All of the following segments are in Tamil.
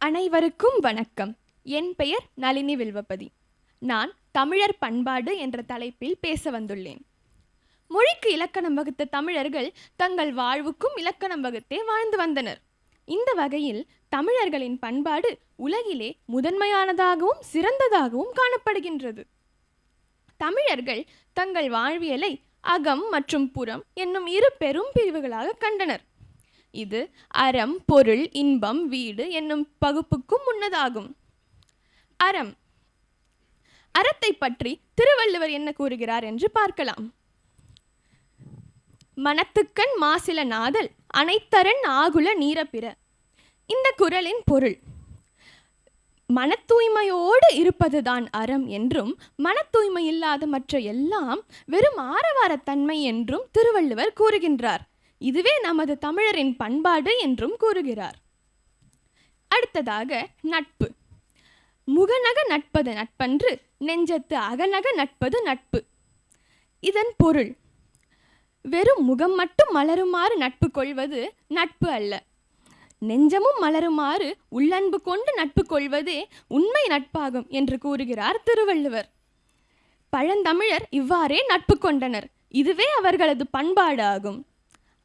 அனைவருக்கும் வணக்கம். என் பெயர் நளினி வில்வபதி. நான் தமிழர் பண்பாடு என்ற தலைப்பில் பேச வந்துள்ளேன். மொழிக்கு இலக்கணம் வகுத்த தமிழர்கள் தங்கள் வாழ்வுக்கும் இலக்கணம் வகுத்தே வாழ்ந்து வந்தனர். இந்த வகையில் தமிழர்களின் பண்பாடு உலகிலே முதன்மையானதாகவும் சிறந்ததாகவும் காணப்படுகின்றது. தமிழர்கள் தங்கள் வாழ்வியலை அகம் மற்றும் புறம் என்னும் இரு பெரும் பிரிவுகளாக கண்டனர். இது அறம் பொருள் இன்பம் வீடு என்னும் பகுப்புக்கும் முன்னதாகும். அறம். அறத்தை பற்றி திருவள்ளுவர் என்ன கூறுகிறார் என்று பார்க்கலாம். மனத்துக்கண் மாசில நாதல் அனைத்தரன் ஆகுல நீரப்பிற. இந்த குரலின் பொருள் மன தூய்மையோடு இருப்பதுதான் அறம் என்றும் மன தூய்மை இல்லாத மற்ற எல்லாம் வெறும் ஆரவாரத்தன்மை என்றும் திருவள்ளுவர் கூறுகின்றார். இதுவே நமது தமிழரின் பண்பாடு என்றும் கூறுகிறார். அடுத்ததாக நட்பு. முகநக நட்பது நட்பன்று நெஞ்சத்து அகநக நட்பது நட்பு. இதன் பொருள் வெறும் முகம் மட்டும் மலருமாறு நட்பு கொள்வது நட்பு அல்ல. நெஞ்சமும் மலருமாறு உள்ளன்பு கொண்டு நட்பு கொள்வதே உண்மை நட்பாகும் என்று கூறுகிறார் திருவள்ளுவர். பழந்தமிழர் இவ்வாறே நட்பு கொண்டனர். இதுவே அவர்களது பண்பாடு ஆகும்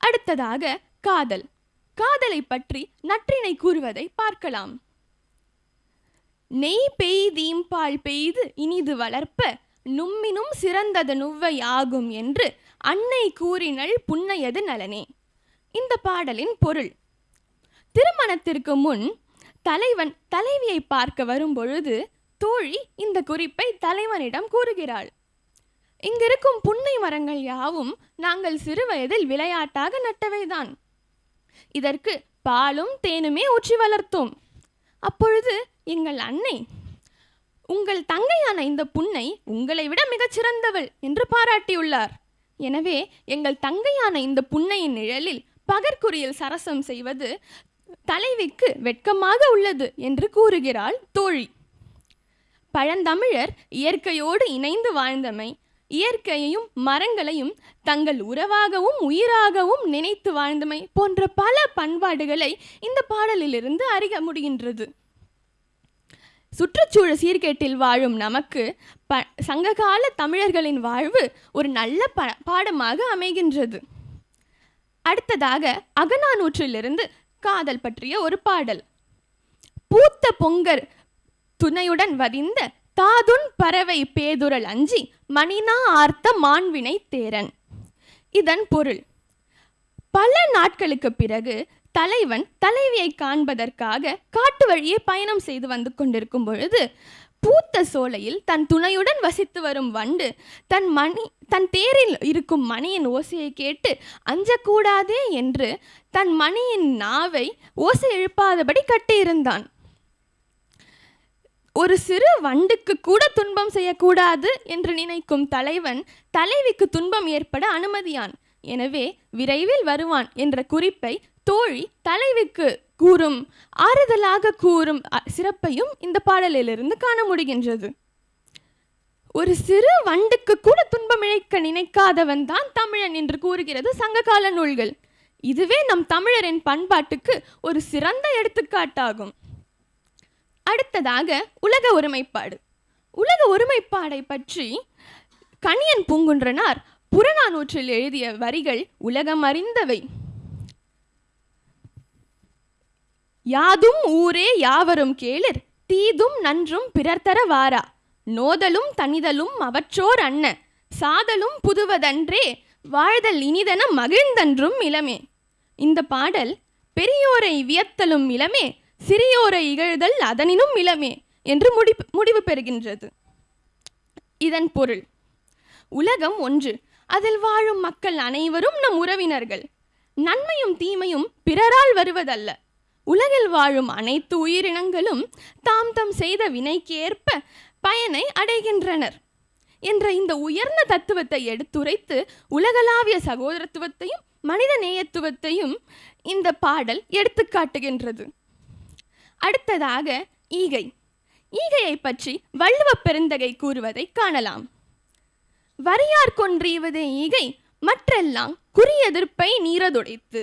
அடுத்ததாக காதல். காதலை பற்றி நற்றினை கூறுவதை பார்க்கலாம். நெய் பெய்தீம் பால் பெய்து இனிது வளர்ப்ப நும்மினும் சிறந்தது நுவ்வை ஆகும் என்று அன்னை கூறினள் புன்னையது நலனே. இந்த பாடலின் பொருள். திருமணத்திற்கு முன் தலைவன் தலைவியை பார்க்க வரும்பொழுது தோழி இந்த குறிப்பை தலைவனிடம் கூறுகிறாள். இங்கிருக்கும் புன்னை மரங்கள் யாவும் நாங்கள் சிறு வயதில் விளையாட்டாக நட்டவைதான். இதற்கு பாலும் தேனுமே ஊற்றி வளர்த்தோம். அப்பொழுது எங்கள் அன்னை உங்கள் தங்கையான இந்த புன்னை உங்களை விட மிகச் சிறந்தவள் என்று பாராட்டியுள்ளார். எனவே எங்கள் தங்கையான இந்த புன்னையின் நிழலில் பகற்குறியில் சரசம் செய்வது தலைவிக்கு வெட்கமாக உள்ளது என்று கூறுகிறாள் தோழி. பழந்தமிழர் இயற்கையோடு இணைந்து வாழ்ந்தமை இயற்கையையும் மரங்களையும் தங்கள் உறவாகவும் உயிராகவும் நினைத்து வாழ்ந்தமை போன்ற பல பண்பாடுகளை இந்த பாடலிலிருந்து அறிய முடிகின்றது. சுற்றுச்சூழல் சீர்கேட்டில் வாழும் நமக்கு ப சங்ககால தமிழர்களின் வாழ்வு ஒரு நல்ல ப பாடமாக அமைகின்றது. அடுத்ததாக அகநானூற்றிலிருந்து காதல் பற்றிய ஒரு பாடல். பூத்த பொங்கர் துணையுடன் வதிந்த தாதுன் பறவை பேதுரல் அஞ்சி மணினா ஆர்த்த மாண்வினை தேரன் இதன் பொருள் பல நாட்களுக்கு பிறகு தலைவன் தலைவியை காண்பதற்காக காட்டு வழியே பயணம் செய்து வந்து கொண்டிருக்கும் பொழுது பூத்த சோலையில் தன் துணையுடன் வசித்து வரும் வண்டு தன் மணி தன் தேரில் இருக்கும் மணியின் ஓசையை கேட்டு அஞ்சக்கூடாதே என்று தன் மணியின் நாவை ஓசை எழுப்பாதபடி கட்டியிருந்தான். ஒரு சிறு வண்டுக்கு கூட துன்பம் செய்யக்கூடாது என்று நினைக்கும் தலைவன் தலைவிக்கு துன்பம் ஏற்பட அனுமதியான். எனவே விரைவில் வருவான் என்ற குறிப்பை தோழி தலைவிக்கு கூறும் ஆறுதலாக கூறும் சிறப்பையும் இந்த பாடலிலிருந்து காண முடிகின்றது. ஒரு சிறு வண்டுக்கு கூட துன்பம் இழைக்க நினைக்காதவன் தான் தமிழன் என்று கூறுகிறது சங்ககால நூல்கள். இதுவே நம் தமிழரின் பண்பாட்டுக்கு ஒரு சிறந்த எடுத்துக்காட்டாகும். அடுத்ததாக உலக ஒருமைப்பாடு. உலக ஒருமைப்பாடை பற்றி கணியன் பூங்குன்றனார் புறநானூற்றில் எழுதிய வரிகள் உலகம் அறிந்தவை. யாதும் ஊரே யாவரும் கேளிர் தீதும் நன்றும் பிறர் தர வாரா. நோதலும் தனிதலும் அவற்றோர் அன்ன சாதலும் புதுவதன்றே வாழ்தல் இனிதன மகிழ்ந்தன்றும் இளமே. இந்த பாடல் பெரியோரை வியத்தலும் இளமே சிறியோரை இகழ்தல் அதனினும் இளமே என்று முடி முடிவு பெறுகின்றது. இதன் பொருள். உலகம் ஒன்று. அதில் வாழும் மக்கள் அனைவரும் நம் உறவினர்கள். நன்மையும் தீமையும் பிறரால் வருவதல்ல. உலகில் வாழும் அனைத்து உயிரினங்களும் தாம் தம் செய்த வினைக்கு ஏற்ப பயனை அடைகின்றனர் என்ற இந்த உயர்ந்த தத்துவத்தை எடுத்துரைத்து உலகளாவிய சகோதரத்துவத்தையும் மனித நேயத்துவத்தையும் இந்த பாடல் எடுத்துக்காட்டுகின்றது. அடுத்ததாக ஈகை. ஈகையை பற்றி வள்ளுவ பெருந்தகை கூறுவதை காணலாம். வரியார் கொன்றீவதே ஈகை மற்றெல்லாம் குறியெதிர்ப்பை நீரதுடைத்து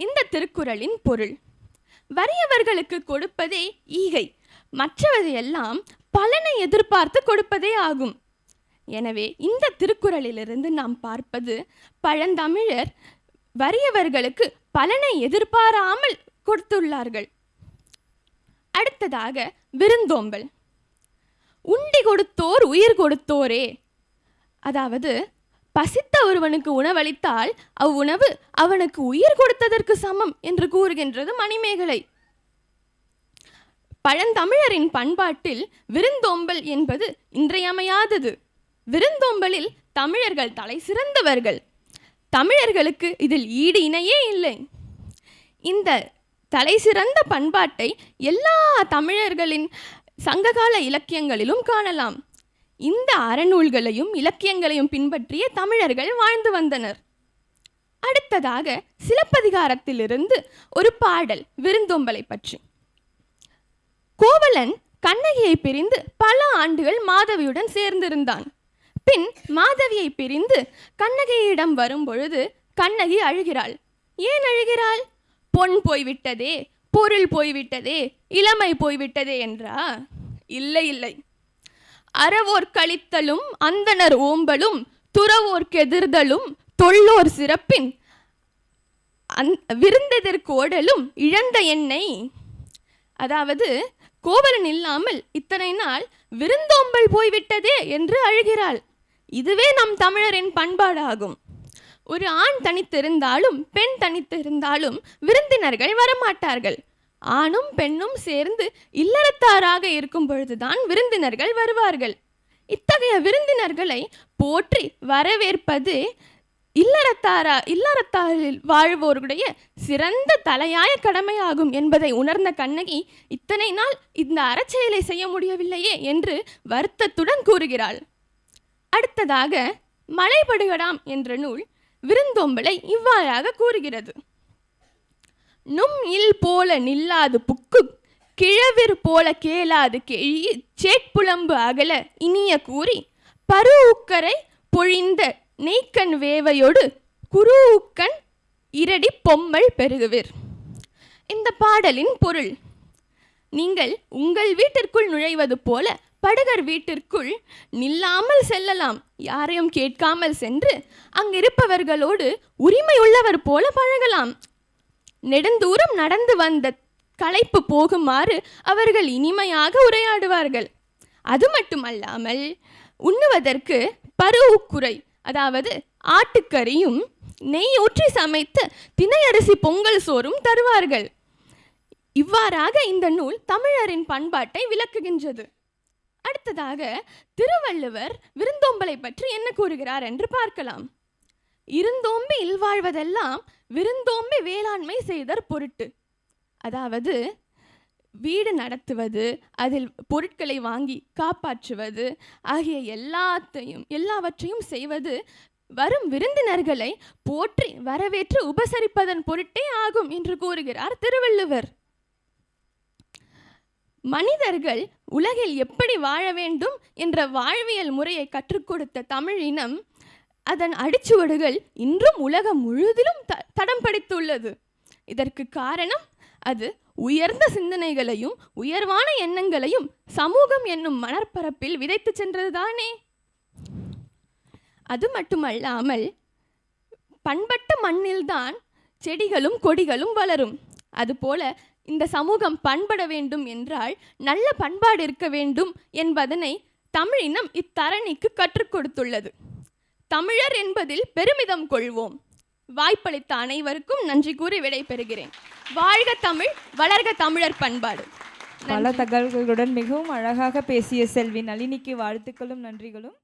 இந்த திருக்குறளின் பொருள். வறியவர்களுக்கு கொடுப்பதே ஈகை மற்றவதையெல்லாம் பலனை எதிர்பார்த்து கொடுப்பதே ஆகும். எனவே இந்த திருக்குறளிலிருந்து நாம் பார்ப்பது பழந்தமிழர் வறியவர்களுக்கு பலனை எதிர்பாராமல் கொடுத்துள்ளார்கள். அடுத்ததாக விருந்தோம்பல். உண்டி கொடுத்தோர் உயிர் கொடுத்தோரே. அதாவது பசித்த ஒருவனுக்கு உணவளித்தால் அவ்வுணவு அவனுக்கு உயிர் கொடுத்ததற்கு சமம் என்று கூறுகின்றது மணிமேகலை. பழந்தமிழரின் பண்பாட்டில் விருந்தோம்பல் என்பது இன்றையமையாதது. விருந்தோம்பலில் தமிழர்கள் தலை சிறந்தவர்கள். தமிழர்களுக்கு இதில் ஈடு இணையே இல்லை. இந்த தலை சிறந்த பண்பாட்டை எல்லா தமிழர்களின் சங்ககால இலக்கியங்களிலும் காணலாம். இந்த அறநூல்களையும் இலக்கியங்களையும் பின்பற்றிய தமிழர்கள் வாழ்ந்து வந்தனர். அடுத்ததாக சிலப்பதிகாரத்திலிருந்து ஒரு பாடல் விருந்தோம்பலை பற்றி. கோவலன் கண்ணகியை பிரிந்து பல ஆண்டுகள் மாதவியுடன் சேர்ந்திருந்தான். பின் மாதவியை பிரிந்து கண்ணகியிடம் வரும்பொழுது கண்ணகி அழுகிறாள். ஏன் அழுகிறாள்? பொன் போய்விட்டதே பொருள் போய்விட்டதே இளமை போய்விட்டதே என்றா? இல்லை இல்லை. அறவோர் கழித்தலும் அந்தணர் ஓம்பலும் துறவோர் கெதிர்தலும் தொல்லோர் சிறப்பின் அந் விருந்தெதிர்கோடலும் இழந்த எண்ணெய் அதாவது கோவலன் இல்லாமல் இத்தனை நாள் விருந்தோம்பல் போய்விட்டதே என்று அழுகிறாள். இதுவே நம் தமிழரின் பண்பாடாகும். ஒரு ஆண் தனித்திருந்தாலும் பெண் தனித்திருந்தாலும் விருந்தினர்கள் வரமாட்டார்கள். ஆணும் பெண்ணும் சேர்ந்து இல்லறத்தாராக இருக்கும் பொழுதுதான் விருந்தினர்கள் வருவார்கள். இத்தகைய விருந்தினர்களை போற்றி வரவேற்பது இல்லறத்தாரா இல்லறத்தாரில் வாழ்வோருடைய சிறந்த தலையாய கடமையாகும் என்பதை உணர்ந்த கண்ணகி இத்தனை நாள் இந்த அறச்செயலை செய்ய முடியவில்லையே என்று வருத்தத்துடன் கூறுகிறாள். அடுத்ததாக மலைபடுகடாம் என்ற நூல் விருந்தோம்பலை இவ்வாறாக கூறுகிறது. நும் இல் போல நில்லாது புக்கு கிழவிர் போல கேளாது கேழி சேட்புலம்பு அகல இனிய கூறி பரு உக்கரை பொழிந்த நெய்க்கண் வேவையோடு குருவுக்கண் இரடி பொம்மல் பெருகுவிர். இந்த பாடலின் பொருள் நீங்கள் உங்கள் வீட்டிற்குள் நுழைவது போல படகர் வீட்டிற்குள் நில்லாமல் செல்லலாம். யாரையும் கேட்காமல் சென்று அங்கிருப்பவர்களோடு உரிமை உள்ளவர் போல பழகலாம். நெடுந்தூரம் நடந்து வந்த களைப்பு போகுமாறு அவர்கள் இனிமையாக உரையாடுவார்கள். அது மட்டுமல்லாமல் உண்ணுவதற்கு பருவுக்குறை அதாவது ஆட்டுக்கறியும் நெய் ஊற்றி சமைத்து தினையரிசி பொங்கல் சோறும் தருவார்கள். இவ்வாறாக இந்த நூல் தமிழரின் பண்பாட்டை விளக்குகின்றது. அடுத்ததாக திருவள்ளுவர் விருந்தோம்பலை பற்றி என்ன கூறுகிறார் என்று பார்க்கலாம். இருந்தோம்பி இல்வாழ்வதெல்லாம் விருந்தோம்பி வேளாண்மை செய்தற் பொருட்டு. அதாவது வீடு நடத்துவது அதில் பொருட்களை வாங்கி காப்பாற்றுவது ஆகிய எல்லாத்தையும் எல்லாவற்றையும் செய்வது வரும் விருந்தினர்களை போற்றி வரவேற்று உபசரிப்பதன் பொருட்டே ஆகும் என்று கூறுகிறார் திருவள்ளுவர். மனிதர்கள் உலகில் எப்படி வாழ வேண்டும் என்ற வாழ்வியல் முறையை கற்றுக் கொடுத்த தமிழ் இனம் அதன் அடிச்சுவடுகள் இன்றும் உலகம் முழுதிலும் த தடம் படித்துள்ளது. இதற்கு காரணம் அது உயர்ந்த சிந்தனைகளையும் உயர்வான எண்ணங்களையும் சமூகம் என்னும் மணற்பரப்பில் விதைத்து சென்றதுதானே? அது மட்டுமல்லாமல் பண்பட்ட மண்ணில்தான் செடிகளும் கொடிகளும் வளரும். அதுபோல இந்த சமூகம் பண்பட வேண்டும் என்றால் நல்ல பண்பாடு இருக்க வேண்டும் என்பதனை தமிழினம் இத்தரணிக்கு கற்றுக் கொடுத்துள்ளது. தமிழர் என்பதில் பெருமிதம் கொள்வோம். வாய்ப்பளித்த அனைவருக்கும் நன்றி கூறி விடைபெறுகிறேன். வாழ்க தமிழ் வளர்க தமிழர் பண்பாடு. பல தகவல்களுடன் மிகவும் அழகாக பேசிய செல்வி நளினிக்கு வாழ்த்துக்களும் நன்றிகளும்.